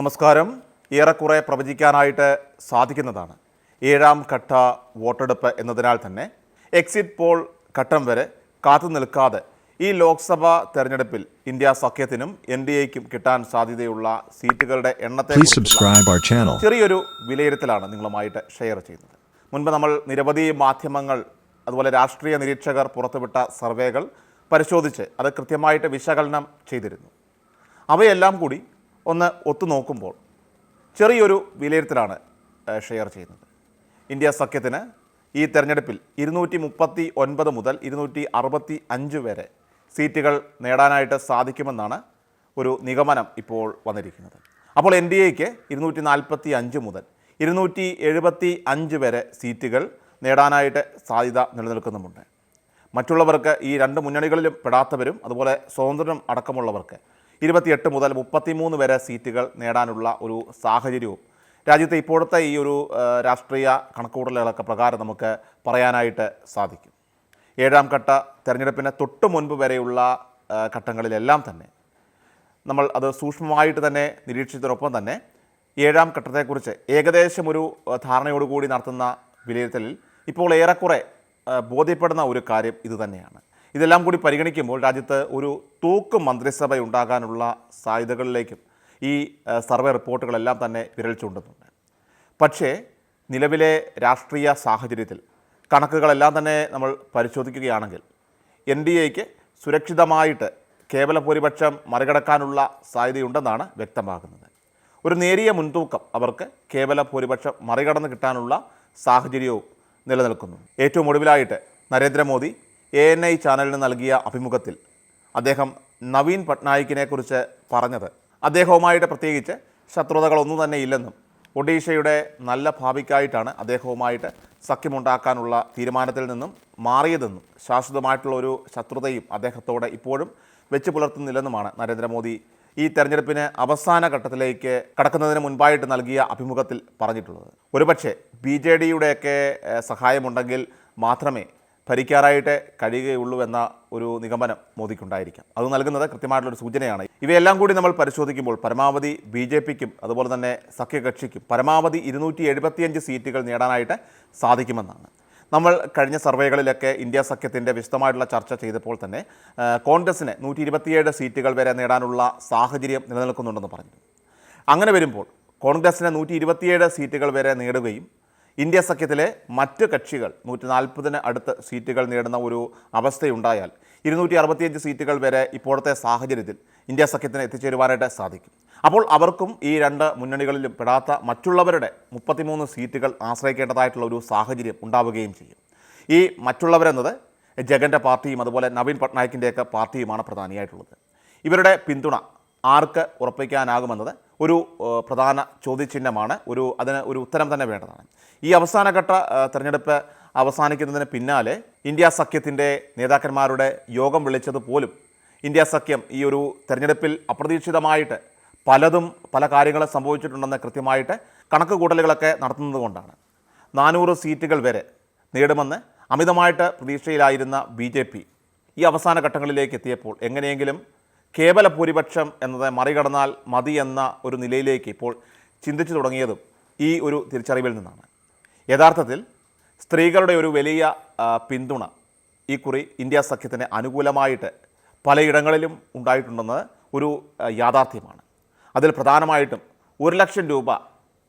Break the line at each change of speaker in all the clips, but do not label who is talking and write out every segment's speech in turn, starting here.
നമസ്കാരം. ഏറെക്കുറെ പ്രവചിക്കാനായിട്ട് സാധിക്കുന്നതാണ്. ഏഴാം ഘട്ട വോട്ടെടുപ്പ് എന്നതിനാൽ തന്നെ എക്സിറ്റ് പോൾ ഘട്ടം വരെ കാത്തു നിൽക്കാതെ ഈ ലോക്സഭാ തെരഞ്ഞെടുപ്പിൽ ഇന്ത്യ സഖ്യത്തിനും എൻ ഡി എക്കും കിട്ടാൻ സാധ്യതയുള്ള സീറ്റുകളുടെ എണ്ണത്തെ. ചെറിയൊരു വിലയിരുത്തലാണ് നിങ്ങളുമായിട്ട് ഷെയർ ചെയ്യുന്നത്. മുൻപ് നമ്മൾ നിരവധി മാധ്യമങ്ങൾ അതുപോലെ രാഷ്ട്രീയ നിരീക്ഷകർ പുറത്തുവിട്ട സർവേകൾ പരിശോധിച്ച് അത് കൃത്യമായിട്ട് വിശകലനം ചെയ്തിരുന്നു. അവയെല്ലാം കൂടി ഒന്ന് ഒത്തു നോക്കുമ്പോൾ ചെറിയൊരു വിലയിരുത്തലാണ് ഷെയർ ചെയ്യുന്നത്. ഇന്ത്യ സഖ്യത്തിന് ഈ തെരഞ്ഞെടുപ്പിൽ ഇരുന്നൂറ്റി മുപ്പത്തി ഒൻപത് മുതൽ ഇരുന്നൂറ്റി അറുപത്തി അഞ്ച് വരെ സീറ്റുകൾ നേടാനായിട്ട് സാധിക്കുമെന്നാണ് ഒരു നിഗമനം ഇപ്പോൾ വന്നിരിക്കുന്നത്. അപ്പോൾ എൻ ഡി എക്ക് ഇരുന്നൂറ്റി നാൽപ്പത്തി അഞ്ച് മുതൽ ഇരുന്നൂറ്റി എഴുപത്തി അഞ്ച് വരെ സീറ്റുകൾ നേടാനായിട്ട് സാധ്യത നിലനിൽക്കുന്നുമുണ്ട്. മറ്റുള്ളവർക്ക് ഈ രണ്ട് മുന്നണികളിലും പെടാത്തവരും അതുപോലെ സ്വതന്ത്രം അടക്കമുള്ളവർക്ക് ഇരുപത്തിയെട്ട് മുതൽ മുപ്പത്തിമൂന്ന് വരെ സീറ്റുകൾ നേടാനുള്ള ഒരു സാഹചര്യവും. രാജ്യത്തെ ഇപ്പോഴത്തെ ഈ ഒരു രാഷ്ട്രീയ കണക്കുകൂടലുകളൊക്കെ പ്രകാരം നമുക്ക് പറയാനായിട്ട് സാധിക്കും. ഏഴാം ഘട്ട തെരഞ്ഞെടുപ്പിന് തൊട്ട് മുൻപ് വരെയുള്ള ഘട്ടങ്ങളിലെല്ലാം തന്നെ നമ്മൾ അത് സൂക്ഷ്മമായിട്ട് തന്നെ നിരീക്ഷിച്ചതിനൊപ്പം തന്നെ ഏഴാം ഘട്ടത്തെക്കുറിച്ച് ഏകദേശം ഒരു ധാരണയോടുകൂടി നടത്തുന്ന വിലയിരുത്തലിൽ ഇപ്പോൾ ഏറെക്കുറെ ബോധ്യപ്പെടുന്ന ഒരു കാര്യം ഇത് തന്നെയാണ്. ഇതെല്ലാം കൂടി പരിഗണിക്കുമ്പോൾ രാജ്യത്ത് ഒരു തൂക്ക് മന്ത്രിസഭ ഉണ്ടാകാനുള്ള സാധ്യതകളിലേക്കും ഈ സർവേ റിപ്പോർട്ടുകളെല്ലാം തന്നെ വിരൽ ചൂണ്ടുന്നുണ്ട്. പക്ഷേ നിലവിലെ രാഷ്ട്രീയ സാഹചര്യത്തിൽ കണക്കുകളെല്ലാം തന്നെ നമ്മൾ പരിശോധിക്കുകയാണെങ്കിൽ എൻ ഡി എക്ക് സുരക്ഷിതമായിട്ട് കേവല ഭൂരിപക്ഷം മറികടക്കാനുള്ള സാധ്യതയുണ്ടെന്നാണ് വ്യക്തമാകുന്നത്. ഒരു നേരിയ മുൻതൂക്കം അവർക്ക് കേവല ഭൂരിപക്ഷം മറികടന്ന് കിട്ടാനുള്ള സാഹചര്യവും നിലനിൽക്കുന്നു ഏറ്റവും ഒടുവിലായിട്ട് നരേന്ദ്രമോദി എ എൻ ഐ ചാനലിന് നൽകിയ അഭിമുഖത്തിൽ അദ്ദേഹം നവീൻ പട്നായിക്കിനെക്കുറിച്ച് പറഞ്ഞത്. അദ്ദേഹവുമായിട്ട് പ്രത്യേകിച്ച് ശത്രുതകളൊന്നും തന്നെ ഇല്ലെന്നും ഒഡീഷയുടെ നല്ല ഭാവിക്കായിട്ടാണ് അദ്ദേഹവുമായിട്ട് സഖ്യമുണ്ടാക്കാനുള്ള തീരുമാനത്തിൽ നിന്നും മാറിയതെന്നും ശാശ്വതമായിട്ടുള്ള ഒരു ശത്രുതയും അദ്ദേഹത്തോടെ ഇപ്പോഴും വെച്ച് പുലർത്തുന്നില്ലെന്നുമാണ് നരേന്ദ്രമോദി ഈ തെരഞ്ഞെടുപ്പിന് അവസാന ഘട്ടത്തിലേക്ക് കടക്കുന്നതിന് മുൻപായിട്ട് നൽകിയ അഭിമുഖത്തിൽ പറഞ്ഞിട്ടുള്ളത്. ഒരുപക്ഷെ ബി ജെ ഡിയുടെയൊക്കെ സഹായമുണ്ടെങ്കിൽ മാത്രമേ ഭരിക്കാറായിട്ട് കഴിയുകയുള്ളൂ എന്ന ഒരു നിഗമനം മോദിക്കുണ്ടായിരിക്കാം. അത് നൽകുന്നത് കൃത്യമായിട്ടുള്ള ഒരു സൂചനയാണ്. ഇവയെല്ലാം കൂടി നമ്മൾ പരിശോധിക്കുമ്പോൾ പരമാവധി ബി ജെ പിക്കും അതുപോലെ തന്നെ സഖ്യകക്ഷിക്കും പരമാവധി ഇരുന്നൂറ്റി എഴുപത്തിയഞ്ച് സീറ്റുകൾ നേടാനായിട്ട് സാധിക്കുമെന്നാണ്. നമ്മൾ കഴിഞ്ഞ സർവേകളിലൊക്കെ ഇന്ത്യ സഖ്യത്തിന്റെ വിശദമായിട്ടുള്ള ചർച്ച ചെയ്തപ്പോൾ തന്നെ കോൺഗ്രസിന് നൂറ്റി ഇരുപത്തിയേഴ് സീറ്റുകൾ വരെ നേടാനുള്ള സാഹചര്യം നിലനിൽക്കുന്നുണ്ടെന്ന് പറഞ്ഞു അങ്ങനെ വരുമ്പോൾ കോൺഗ്രസിന് നൂറ്റി ഇരുപത്തിയേഴ് സീറ്റുകൾ വരെ നേടുകയും ഇന്ത്യ സഖ്യത്തിലെ മറ്റ് കക്ഷികൾ നൂറ്റി നാൽപ്പതിന് അടുത്ത് സീറ്റുകൾ നേടുന്ന ഒരു അവസ്ഥയുണ്ടായാൽ ഇരുന്നൂറ്റി അറുപത്തിയഞ്ച് സീറ്റുകൾ വരെ ഇപ്പോഴത്തെ സാഹചര്യത്തിൽ ഇന്ത്യ സഖ്യത്തിന് എത്തിച്ചേരുവാനായിട്ട് സാധിക്കും. അപ്പോൾ അവർക്കും ഈ രണ്ട് മുന്നണികളിലും പെടാത്ത മറ്റുള്ളവരുടെ മുപ്പത്തിമൂന്ന് സീറ്റുകൾ ആശ്രയിക്കേണ്ടതായിട്ടുള്ള ഒരു സാഹചര്യം ഉണ്ടാവുകയും ചെയ്യും. ഈ മറ്റുള്ളവരെന്നത് ജഗന്റെ പാർട്ടിയും അതുപോലെ നവീൻ പട്നായിക്കിന്റെയൊക്കെ പാർട്ടിയുമാണ് പ്രധാനിയായിട്ടുള്ളത്. ഇവരുടെ പിന്തുണ ആർക്ക് ഉറപ്പിക്കാനാകുമെന്നത് ഒരു പ്രധാന ചോദ്യചിഹ്നമാണ്. ഒരു അതിന് ഒരു ഉത്തരം തന്നെ വേണ്ടതാണ്. ഈ അവസാനഘട്ട തെരഞ്ഞെടുപ്പ് അവസാനിക്കുന്നതിന് പിന്നാലെ ഇന്ത്യ സഖ്യത്തിന്റെ നേതാക്കന്മാരുടെ യോഗം വിളിച്ചത് പോലും ഇന്ത്യ സഖ്യം ഈ ഒരു തെരഞ്ഞെടുപ്പിൽ അപ്രതീക്ഷിതമായിട്ട് പലതും പല കാര്യങ്ങളും സംഭവിച്ചിട്ടുണ്ടെന്ന് കൃത്യമായിട്ട് കണക്ക് കൂട്ടലുകളൊക്കെ നടത്തുന്നത് കൊണ്ടാണ് നാനൂറ് സീറ്റുകൾ വരെ നേടുമെന്ന് അമിതമായിട്ട് പ്രതീക്ഷയിലായിരുന്ന ബി ജെ പി ഈ അവസാന ഘട്ടങ്ങളിലേക്ക് എത്തിയപ്പോൾ എങ്ങനെയെങ്കിലും കേവല ഭൂരിപക്ഷം എന്നത് മറികടന്നാൽ മതി എന്ന ഒരു നിലയിലേക്ക് ഇപ്പോൾ ചിന്തിച്ചു തുടങ്ങിയതും ഈ ഒരു തിരിച്ചറിവിൽ നിന്നാണ്. യഥാർത്ഥത്തിൽ സ്ത്രീകളുടെ ഒരു വലിയ പിന്തുണ ഈ കുറി ഇന്ത്യ സഖ്യത്തിന് അനുകൂലമായിട്ട് പലയിടങ്ങളിലും ഉണ്ടായിട്ടുണ്ടെന്നത് ഒരു യാഥാർത്ഥ്യമാണ്. അതിൽ പ്രധാനമായിട്ടും ഒരു ലക്ഷം രൂപ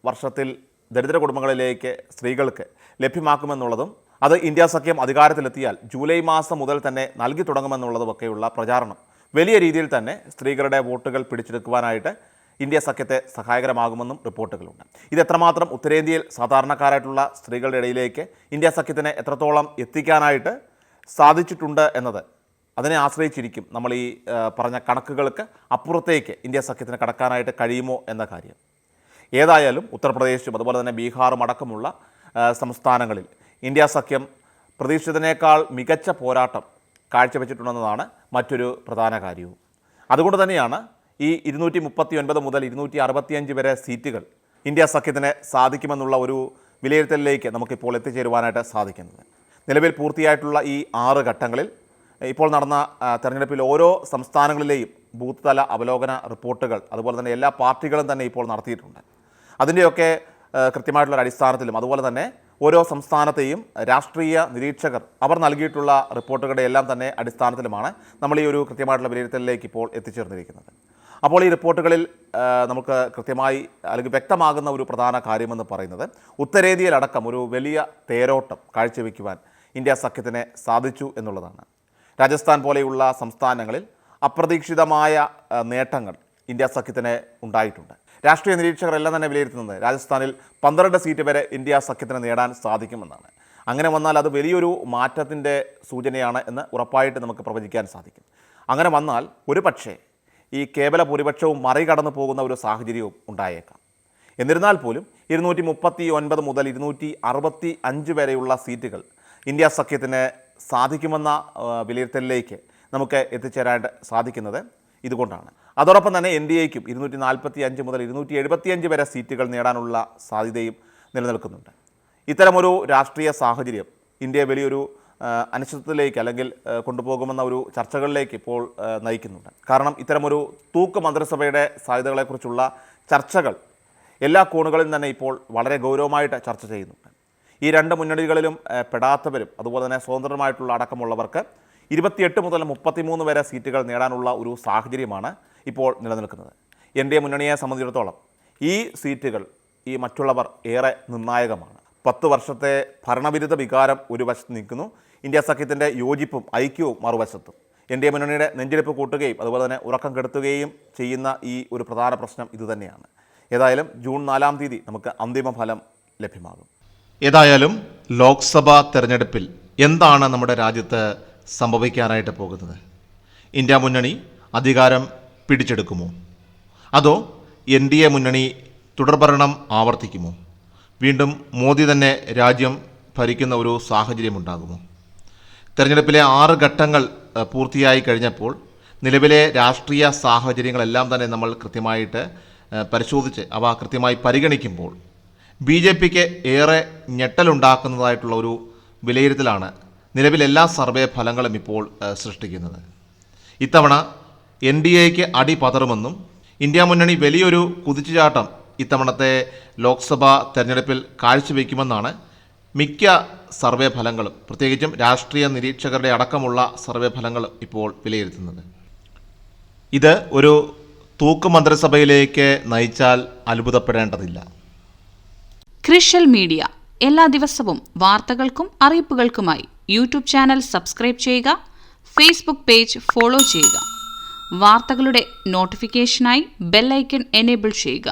വർഷത്തിൽ ദരിദ്ര കുടുംബങ്ങളിലേക്ക് സ്ത്രീകൾക്ക് ലഭ്യമാക്കുമെന്നുള്ളതും അത് ഇന്ത്യ സഖ്യം അധികാരത്തിലെത്തിയാൽ ജൂലൈ മാസം മുതൽ തന്നെ നൽകി തുടങ്ങുമെന്നുള്ളതുമൊക്കെയുള്ള പ്രചാരണം വലിയ രീതിയിൽ തന്നെ സ്ത്രീകളുടെ വോട്ടുകൾ പിടിച്ചെടുക്കുവാനായിട്ട് ഇന്ത്യ സഖ്യത്തെ സഹായകരമാകുമെന്നും റിപ്പോർട്ടുകളുണ്ട്. ഇത് എത്രമാത്രം ഉത്തരേന്ത്യയിൽ സാധാരണക്കാരായിട്ടുള്ള സ്ത്രീകളുടെ ഇടയിലേക്ക് ഇന്ത്യ സഖ്യത്തിനെ എത്രത്തോളം എത്തിക്കാനായിട്ട് സാധിച്ചിട്ടുണ്ട് എന്നത് അതിനെ ആശ്രയിച്ചിരിക്കും നമ്മൾ ഈ പറഞ്ഞ കണക്കുകൾക്ക് അപ്പുറത്തേക്ക് ഇന്ത്യ സഖ്യത്തിന് കടക്കാനായിട്ട് കഴിയുമോ എന്ന കാര്യം. ഏതായാലും ഉത്തർപ്രദേശും അതുപോലെ തന്നെ ബീഹാറും അടക്കമുള്ള സംസ്ഥാനങ്ങളിൽ ഇന്ത്യ സഖ്യം പ്രതീക്ഷിച്ചതിനേക്കാൾ മികച്ച പോരാട്ടം കാഴ്ചവെച്ചിട്ടുണ്ടെന്നതാണ് മറ്റൊരു പ്രധാന കാര്യവും. അതുകൊണ്ട് തന്നെയാണ് ഈ ഇരുന്നൂറ്റി മുപ്പത്തി ഒൻപത് മുതൽ ഇരുന്നൂറ്റി അറുപത്തിയഞ്ച് വരെ സീറ്റുകൾ ഇന്ത്യ സഖ്യത്തിന് സാധിക്കുമെന്നുള്ള ഒരു വിലയിരുത്തലിലേക്ക് നമുക്കിപ്പോൾ എത്തിച്ചേരുവാനായിട്ട് സാധിക്കുന്നത്. നിലവിൽ പൂർത്തിയായിട്ടുള്ള ഈ ആറ് ഘട്ടങ്ങളിൽ ഇപ്പോൾ നടന്ന തെരഞ്ഞെടുപ്പിൽ ഓരോ സംസ്ഥാനങ്ങളിലെയും ബൂത്ത് തല അവലോകന റിപ്പോർട്ടുകൾ അതുപോലെ തന്നെ എല്ലാ പാർട്ടികളും തന്നെ ഇപ്പോൾ നടത്തിയിട്ടുണ്ട്. അതിന്റെയൊക്കെ കൃത്യമായിട്ടുള്ള അടിസ്ഥാനത്തിലും അതുപോലെ തന്നെ ഓരോ സംസ്ഥാനത്തെയും രാഷ്ട്രീയ നിരീക്ഷകർ അവർ നൽകിയിട്ടുള്ള റിപ്പോർട്ടുകളുടെ എല്ലാം തന്നെ അടിസ്ഥാനത്തിലുമാണ് നമ്മൾ ഈ ഒരു കൃത്യമായിട്ടുള്ള വിലയിരുത്തലിലേക്ക് ഇപ്പോൾ എത്തിച്ചേർന്നിരിക്കുന്നത്. അപ്പോൾ ഈ റിപ്പോർട്ടുകളിൽ നമുക്ക് കൃത്യമായി അല്ലെങ്കിൽ വ്യക്തമാകുന്ന ഒരു പ്രധാന കാര്യമെന്ന് പറയുന്നത് ഉത്തരേന്ത്യയിലടക്കം ഒരു വലിയ തേരോട്ടം കാഴ്ചവെക്കുവാൻ ഇന്ത്യ സഖ്യത്തിന് സാധിച്ചു എന്നുള്ളതാണ്. രാജസ്ഥാൻ പോലെയുള്ള സംസ്ഥാനങ്ങളിൽ അപ്രതീക്ഷിതമായ നേട്ടങ്ങൾ ഇന്ത്യ സഖ്യത്തിന് ഉണ്ടായിട്ടുണ്ട്. രാഷ്ട്രീയ നിരീക്ഷകരെല്ലാം തന്നെ വിലയിരുത്തുന്നത് രാജസ്ഥാനിൽ പന്ത്രണ്ട് സീറ്റ് വരെ ഇന്ത്യ സഖ്യത്തിന് നേടാൻ സാധിക്കുമെന്നാണ്. അങ്ങനെ വന്നാൽ അത് വലിയൊരു മാറ്റത്തിന്റെ സൂചനയാണ് എന്ന് ഉറപ്പായിട്ട് നമുക്ക് പ്രവചിക്കാൻ സാധിക്കും. അങ്ങനെ വന്നാൽ ഒരു പക്ഷേ ഈ കേവല ഭൂരിപക്ഷവും മറികടന്നു പോകുന്ന ഒരു സാഹചര്യവും ഉണ്ടായേക്കാം. എന്നിരുന്നാൽ പോലും ഇരുന്നൂറ്റി മുപ്പത്തി ഒൻപത് മുതൽ ഇരുന്നൂറ്റി അറുപത്തി അഞ്ച് വരെയുള്ള സീറ്റുകൾ ഇന്ത്യ സഖ്യത്തിന് സാധിക്കുമെന്ന വിലയിരുത്തലിലേക്ക് നമുക്ക് എത്തിച്ചേരാൻ സാധിക്കുന്നത് ഇതുകൊണ്ടാണ്. അതോടൊപ്പം തന്നെ എൻ ഡി എക്കും ഇരുന്നൂറ്റി നാൽപ്പത്തി അഞ്ച് മുതൽ ഇരുന്നൂറ്റി എഴുപത്തിയഞ്ച് വരെ സീറ്റുകൾ നേടാനുള്ള സാധ്യതയും നിലനിൽക്കുന്നുണ്ട്. ഇത്തരമൊരു രാഷ്ട്രീയ സാഹചര്യം ഇന്ത്യയെ വലിയൊരു അനിശ്ചിതത്തിലേക്ക് അല്ലെങ്കിൽ കൊണ്ടുപോകുമെന്ന ഒരു ചർച്ചകളിലേക്ക് ഇപ്പോൾ നയിക്കുന്നുണ്ട്. കാരണം ഇത്തരമൊരു തൂക്ക് മന്ത്രിസഭയുടെ സാധ്യതകളെക്കുറിച്ചുള്ള ചർച്ചകൾ എല്ലാ കോണുകളിൽ തന്നെ ഇപ്പോൾ വളരെ ഗൗരവമായിട്ട് ചർച്ച ചെയ്യുന്നുണ്ട്. ഈ രണ്ട് മുന്നണികളിലും പെടാത്തവരും അതുപോലെ തന്നെ സ്വതന്ത്രമായിട്ടുള്ള അടക്കമുള്ളവർക്ക് ഇരുപത്തിയെട്ട് മുതൽ മുപ്പത്തിമൂന്ന് വരെ സീറ്റുകൾ നേടാനുള്ള ഒരു സാഹചര്യമാണ് ഇപ്പോൾ നിലനിൽക്കുന്നത്. എൻ ഡി എ മുന്നണിയെ സംബന്ധിച്ചിടത്തോളം ഈ സീറ്റുകൾ ഈ മറ്റുള്ളവർ ഏറെ നിർണായകമാണ്. പത്ത് വർഷത്തെ ഭരണവിരുദ്ധ വികാരം ഒരു വശത്ത് നിൽക്കുന്നു. ഇന്ത്യ സഖ്യത്തിന്റെ യോജിപ്പും ഐക്യവും മറുവശത്തും. എൻ ഡി എ മുന്നണിയുടെ നെഞ്ചെടുപ്പ് കൂട്ടുകയും അതുപോലെ തന്നെ ഉറക്കം കെടുത്തുകയും ചെയ്യുന്ന ഈ ഒരു പ്രധാന പ്രശ്നം ഇതുതന്നെയാണ്. ഏതായാലും ജൂൺ നാലാം തീയതി നമുക്ക് അന്തിമ ഫലം ലഭ്യമാകും.
ഏതായാലും ലോക്സഭാ തെരഞ്ഞെടുപ്പിൽ എന്താണ് നമ്മുടെ രാജ്യത്ത് സംഭവിക്കാനായിട്ട് പോകുന്നത്. ഇന്ത്യ മുന്നണി അധികാരം പിടിച്ചെടുക്കുമോ? അതോ എൻ ഡി എ മുന്നണി തുടർഭരണം ആവർത്തിക്കുമോ? വീണ്ടും മോദി തന്നെ രാജ്യം ഭരിക്കുന്ന ഒരു സാഹചര്യമുണ്ടാകുമോ തെരഞ്ഞെടുപ്പിലെ ആറ് ഘട്ടങ്ങൾ പൂർത്തിയായി കഴിഞ്ഞപ്പോൾ നിലവിലെ രാഷ്ട്രീയ സാഹചര്യങ്ങളെല്ലാം തന്നെ നമ്മൾ കൃത്യമായിട്ട് പരിശോധിച്ച് അവ കൃത്യമായി പരിഗണിക്കുമ്പോൾ ബി ജെ പിക്ക് ഏറെ ഞെട്ടലുണ്ടാക്കുന്നതായിട്ടുള്ള ഒരു വിലയിരുത്തലാണ് നിലവിൽ എല്ലാ സർവേ ഫലങ്ങളും ഇപ്പോൾ സൃഷ്ടിക്കുന്നത്. ഇത്തവണ എൻ ഡി എക്ക് അടി പതറുമെന്നും ഇന്ത്യ മുന്നണി വലിയൊരു കുതിച്ചുചാട്ടം ഇത്തവണത്തെ ലോക്സഭാ തെരഞ്ഞെടുപ്പിൽ കാഴ്ചവെക്കുമെന്നാണ് മിക്ക സർവേ ഫലങ്ങളും പ്രത്യേകിച്ചും രാഷ്ട്രീയ നിരീക്ഷകരുടെ അടക്കമുള്ള സർവേ ഫലങ്ങൾ ഇപ്പോൾ വിലയിരുത്തുന്നത്. ഇത് ഒരു തൂക്ക് മന്ത്രിസഭയിലേക്ക് നയിച്ചാൽ അത്ഭുതപ്പെടേണ്ടതില്ല.
ക്രിഷ്യൽ മീഡിയ എല്ലാ ദിവസവും വാർത്തകൾക്കും അറിയിപ്പുകൾക്കുമായി യൂട്യൂബ് ചാനൽ സബ്സ്ക്രൈബ് ചെയ്യുക ഫേസ്ബുക്ക് പേജ് ഫോളോ ചെയ്യുക. വാർത്തകളുടെ നോട്ടിഫിക്കേഷനായി ബെല്ലൈക്കൺ എനേബിൾ ചെയ്യുക.